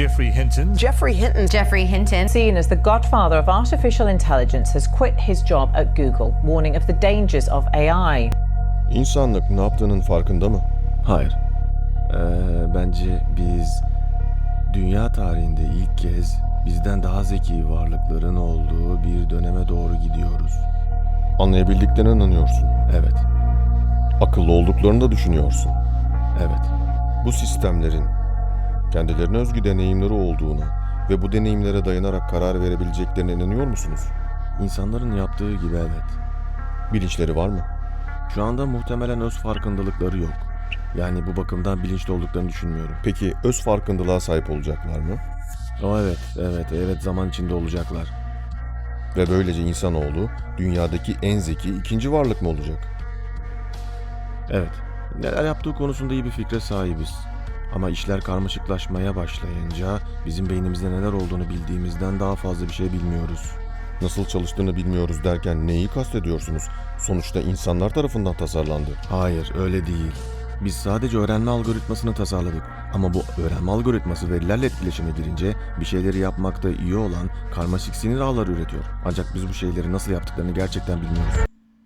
Jeffrey Hinton, Jeffrey Hinton Jeffrey Hinton, Seen as the godfather of artificial intelligence has quit his job at Google, warning of the dangers of AI. İnsanlık ne yaptığının farkında mı? Hayır. Ee, bence biz dünya tarihinde ilk kez bizden daha zeki varlıkların olduğu bir döneme doğru gidiyoruz. Anlayabildiklerine inanıyorsun. Evet, Akıllı olduklarını da düşünüyorsun. evet. Bu sistemlerin kendilerine özgü deneyimleri olduğunu ve bu deneyimlere dayanarak karar verebileceklerine inanıyor musunuz? İnsanların yaptığı gibi evet. Bilinçleri var mı? Şu anda muhtemelen öz farkındalıkları yok. Yani bu bakımdan bilinçli olduklarını düşünmüyorum. Peki öz farkındalığa sahip olacaklar mı? O evet, evet, evet zaman içinde olacaklar. Ve böylece insanoğlu dünyadaki en zeki ikinci varlık mı olacak? Evet, neler yaptığı konusunda iyi bir fikre sahibiz. Ama işler karmaşıklaşmaya başlayınca bizim beynimizde neler olduğunu bildiğimizden daha fazla bir şey bilmiyoruz. Nasıl çalıştığını bilmiyoruz derken neyi kastediyorsunuz? Sonuçta insanlar tarafından tasarlandı. Hayır, öyle değil. Biz sadece öğrenme algoritmasını tasarladık. Ama bu öğrenme algoritması verilerle etkileşime girince bir şeyleri yapmakta iyi olan karmaşık sinir ağları üretiyor. Ancak biz bu şeyleri nasıl yaptıklarını gerçekten bilmiyoruz.